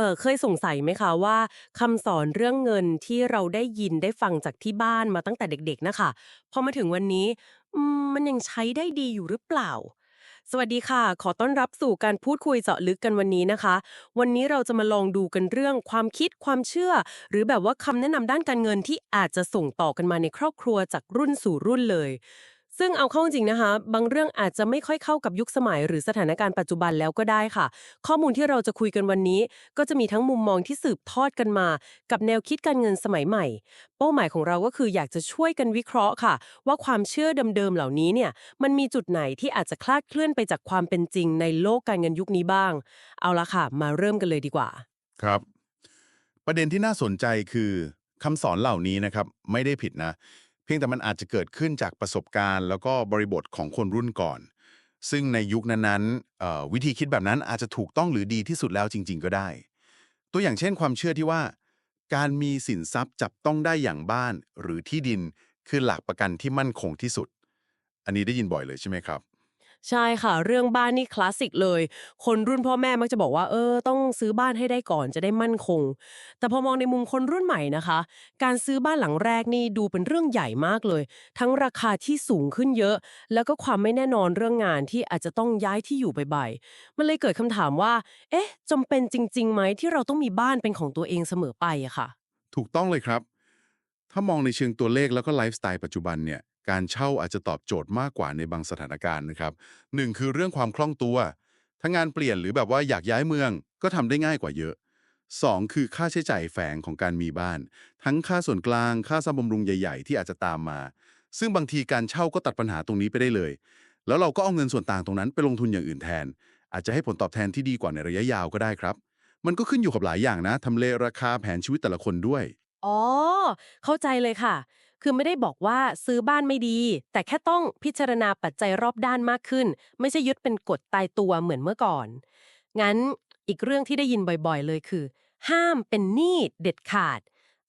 ออเคยสงสัยไหมคะว่าคำสอนเรื่องเงินที่เราได้ยินได้ฟังจากที่บ้านมาตั้งแต่เด็กๆนะคะพอมาถึงวันนี้อืมมันยังใช้ได้ดีอยู่หรือเปล่า สวัสดีค่ะ ขอต้อนรับสู่การพูดคุยเจาะลึกกันวันนี้นะคะ วันนี้เราจะมาลองดูกันเรื่องความคิดความเชื่อ หรือแบบว่าคำแนะนำด้านการเงินที่อาจจะส่งต่อกันมาในครอบครัวจากรุ่นสู่รุ่นเลย ซึ่งเอาเข้าจริงนะคะ บางเรื่องอาจจะไม่ค่อยเข้ากับยุคสมัย หรือสถานการณ์ปัจจุบันแล้วก็ได้ค่ะ ข้อมูลที่เราจะคุยกันวันนี้ ก็จะมีทั้งมุมมองที่สืบทอดกันมา กับแนวคิดการเงินสมัยใหม่ เป้าหมายของเราก็คืออยากจะช่วยกันวิเคราะห์ค่ะ ว่าความเชื่อเดิมๆเหล่านี้เนี่ยมันมีจุดไหนที่อาจจะคลาดเคลื่อนไปจากความเป็นจริง ในโลกการเงินยุคนี้บ้าง เอาละค่ะ มาเริ่มกันเลยดีกว่า ครับ ประเด็นที่น่าสนใจคือคำสอนเหล่านี้นะครับไม่ได้ผิดนะ พียงแต่มันอาจจะเกิดขึ้นจากประสบการณ์ แล้วก็บริบทของคนรุ่นก่อน ซึ่งในยุคนั้นๆวิธีคิดแบบนั้นอาจจะถูกต้องหรือดีที่สุดแล้วจริง ๆ ก็ได้ ตัวอย่างเช่นความเชื่อที่ว่า การมีสินทรัพย์จับต้องได้อย่างบ้านหรือที่ดินคือหลักประกันที่มั่นคงที่สุด อันนี้ได้ยินบ่อยเลยใช่ไหมครับ ใช่ค่ะ เรื่องบ้านนี่คลาสสิกเลย คนรุ่นพ่อแม่มักจะบอกว่า เออ ต้องซื้อบ้านให้ได้ก่อนจะได้มั่นคง แต่พอมองในมุมคนรุ่นใหม่นะคะ การซื้อบ้านหลังแรกนี่ดูเป็นเรื่องใหญ่มากเลย ทั้งราคาที่สูงขึ้นเยอะ แล้วก็ความไม่แน่นอนเรื่องงานที่อาจจะต้องย้ายที่อยู่บ่อยๆมันเลยเกิดคำถามว่า เอ๊ะจำเป็นจริงๆไหมที่เราต้องมีบ้านเป็นของตัวเองเสมอไปอะค่ะ ถูกต้องเลยครับ ถ้ามองในเชิงตัวเลขแล้วก็ไลฟ์สไตล์ปัจจุบันเนี่ย การเช่าอาจจะตอบโจทย์มากกว่าในบางสถานการณ์นะครับหนึ่งคือเรื่องความคล่องตัว ถ้างานเปลี่ยนหรือแบบว่าอยากย้ายเมืองก็ทำได้ง่ายกว่าเยอะสองคือค่าใช้จ่ายแฝงของการมีบ้าน ทั้งค่าส่วนกลางค่าซ่อมบำรุงใหญ่ ๆ ที่อาจจะตามมา ซึ่งบางทีการเช่าก็ตัดปัญหาตรงนี้ไปได้เลย แล้วเราก็เอาเงินส่วนต่างตรงนั้นไปลงทุนอย่างอื่นแทน อาจจะให้ผลตอบแทนที่ดีกว่าในระยะยาวก็ได้ครับ มันก็ขึ้นอยู่กับหลายอย่างนะทำเลราคาแผนชีวิตแต่ละคนด้วยอ๋อ เข้าใจเลยค่ะ คือไม่ได้บอกว่าซื้อบ้านไม่ดี แต่แค่ต้องพิจารณาปัจจัยรอบด้านมากขึ้น ไม่ใช่ยึดเป็นกฎตายตัวเหมือนเมื่อก่อน งั้นอีกเรื่องที่ได้ยินบ่อยๆ เลยคือ ห้ามเป็นหนี้เด็ดขาด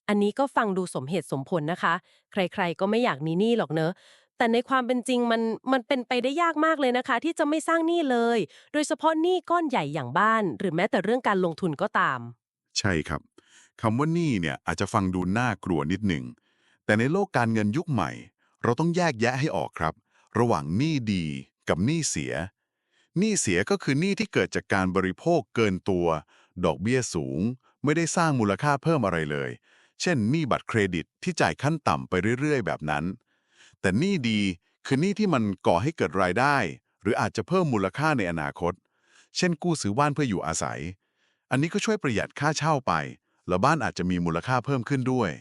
อันนี้ก็ฟังดูสมเหตุสมผลนะคะ ใครๆ ก็ไม่อยากมีหนี้หรอกเนอะแต่ในความเป็นจริงมันมันเป็นไปได้ยากมากเลยนะคะ ที่จะไม่สร้างหนี้เลย โดยเฉพาะหนี้ก้อนใหญ่อย่างบ้าน หรือแม้แต่เรื่องการลงทุนก็ตาม ใช่ครับคำว่าหนี้เนี่ยอาจจะฟังดูน่ากลัวนิดหนึ่ง แต่ในโลกการเงินยุคใหม่ เราต้องแยกแยะให้ออกครับ ระหว่างหนี้ดีกับหนี้เสีย หนี้เสียก็คือหนี้ที่เกิดจากการบริโภคเกินตัว ดอกเบี้ยสูง ไม่ได้สร้างมูลค่าเพิ่มอะไรเลย เช่นหนี้บัตรเครดิตที่จ่ายขั้นต่ำไปเรื่อย ๆ แบบนั้น แต่หนี้ดีคือหนี้ที่มันก่อให้เกิดรายได้ หรืออาจจะเพิ่มมูลค่าในอนาคต เช่นกู้ซื้อบ้านเพื่ออยู่อาศัย อันนี้ก็ช่วยประหยัดค่าเช่าไป แล้วบ้านอาจจะมีมูลค่าเพิ่มขึ้นด้วย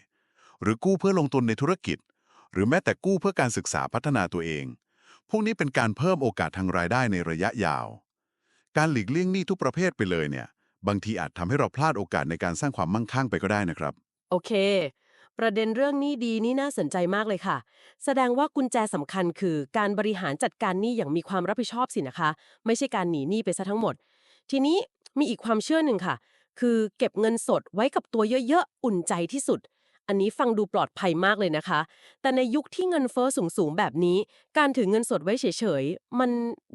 หรือกู้เพื่อลงทุนในธุรกิจ หรือแม้แต่กู้เพื่อการศึกษาพัฒนาตัวเอง พวกนี้เป็นการเพิ่มโอกาสทางรายได้ในระยะยาว การหลีกเลี่ยงหนี้ทุกประเภทไปเลยเนี่ย บางทีอาจทำให้เราพลาดโอกาสในการสร้างความมั่งคั่งไปก็ได้นะครับ โอเค ประเด็นเรื่องหนี้ดีนี่น่าสนใจมากเลยค่ะ แสดงว่ากุญแจสำคัญคือ การบริหารจัดการหนี้อย่างมีความรับผิดชอบสินะคะ ไม่ใช่การหนีหนี้ไปซะทั้งหมด ทีนี้มีอีกความเชื่อหนึ่งค่ะคือเก็บเงินสดไว้กับตัวเยอะ ๆ อุ่นใจที่สุด อันนี้ฟังดูปลอดภัยมากเลยนะคะ แต่ในยุคที่เงินเฟ้อสูงๆแบบนี้ การถือเงินสดไว้เฉยๆ มัน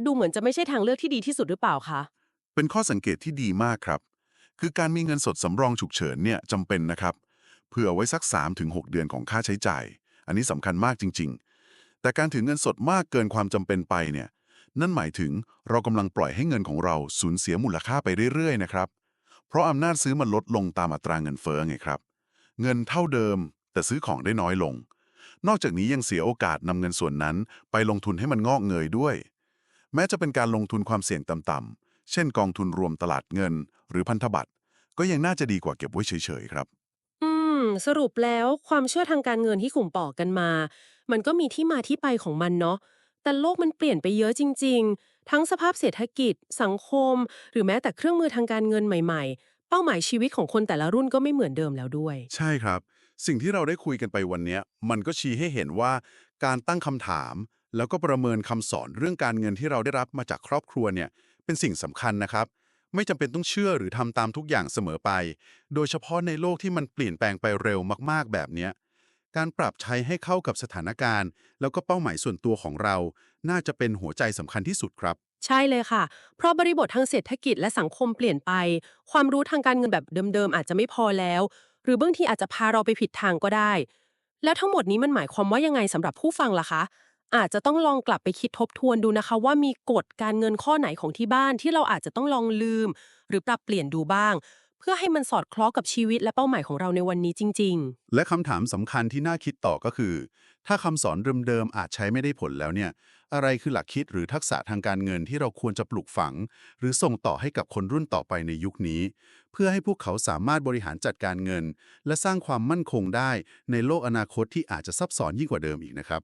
ดูเหมือนจะไม่ใช่ทางเลือกที่ดีที่สุดหรือเปล่าคะ เป็นข้อสังเกตที่ดีมากครับ คือการมีเงินสดสำรองฉุกเฉินเนี่ยจำเป็นนะครับ เพื่อไว้สัก 3-6 เดือนของค่าใช้จ่าย อันนี้สำคัญมากจริง ๆ แต่การถือเงินสดมากเกินความจำเป็นไปเนี่ย นั่นหมายถึงเรากำลังปล่อยให้เงินของเราสูญเสียมูลค่าไปเรื่อยๆ นะครับ เพราะอำนาจซื้อมันลดลงตามอัตราเงินเฟ้อไงครับ เงินเท่าเดิม แต่ซื้อของได้น้อยลง นอกจากนี้ยังเสียโอกาสนำเงินส่วนนั้นไปลงทุนให้มันงอกเงยด้วย แม้จะเป็นการลงทุนความเสี่ยงต่ำๆเช่นกองทุนรวมตลาดเงิน หรือพันธบัตรก็ยังน่าจะดีกว่าเก็บไว้เฉยๆครับ อืม สรุปแล้วความเชื่อทางการเงินที่กลุ่มบอกกันมา มันก็มีที่มาที่ไปของมันเนาะแต่โลกมันเปลี่ยนไปเยอะจริง ๆ ทั้งสภาพเศรษฐกิจ สังคม หรือแม้แต่เครื่องมือทางการเงินใหม่ๆ เป้าหมายชีวิตของคนแต่ละรุ่นก็ไม่เหมือนเดิมแล้วด้วย ใช่ครับ สิ่งที่เราได้คุยกันไปวันนี้มันก็ชี้ให้เห็นว่าการตั้งคำถาม แล้วก็ประเมินคำสอนเรื่องการเงินที่เราได้รับมาจากครอบครัวเนี่ยเป็นสิ่งสำคัญนะครับ ไม่จำเป็นต้องเชื่อหรือทำตามทุกอย่างเสมอไป โดยเฉพาะในโลกที่มันเปลี่ยนแปลงไปเร็วมากๆแบบนี้การปรับใช้ให้เข้ากับสถานการณ์ แล้วก็เป้าหมายส่วนตัวของเรา น่าจะเป็นหัวใจสำคัญที่สุดครับ ใช่เลยค่ะ เพราะบริบททางเศรษฐกิจและสังคมเปลี่ยนไป ความรู้ทางการเงินแบบเดิมๆอาจจะไม่พอแล้ว หรือบางทีอาจจะพาเราไปผิดทางก็ได้ แล้วทั้งหมดนี้มันหมายความว่ายังไงสำหรับผู้ฟังล่ะคะ อาจจะต้องลองกลับไปคิดทบทวนดูนะคะ ว่ามีกฎการเงินข้อไหนของที่บ้านที่เราอาจจะต้องลองลืม หรือปรับเปลี่ยนดูบ้าง เพื่อให้มันสอดคล้องกับชีวิตและเป้าหมายของเราในวันนี้จริง ๆ และคำถามสำคัญที่น่าคิดต่อก็คือ ถ้าคำสอนเดิมๆอาจใช้ไม่ได้ผลแล้วเนี่ย อะไรคือหลักคิดหรือทักษะทางการเงินที่เราควรจะปลูกฝัง หรือส่งต่อให้กับคนรุ่นต่อไปในยุคนี้ เพื่อให้พวกเขาสามารถบริหารจัดการเงิน และสร้างความมั่นคงได้ในโลกอนาคตที่อาจจะซับซ้อนยิ่งกว่าเดิมอีกนะครับ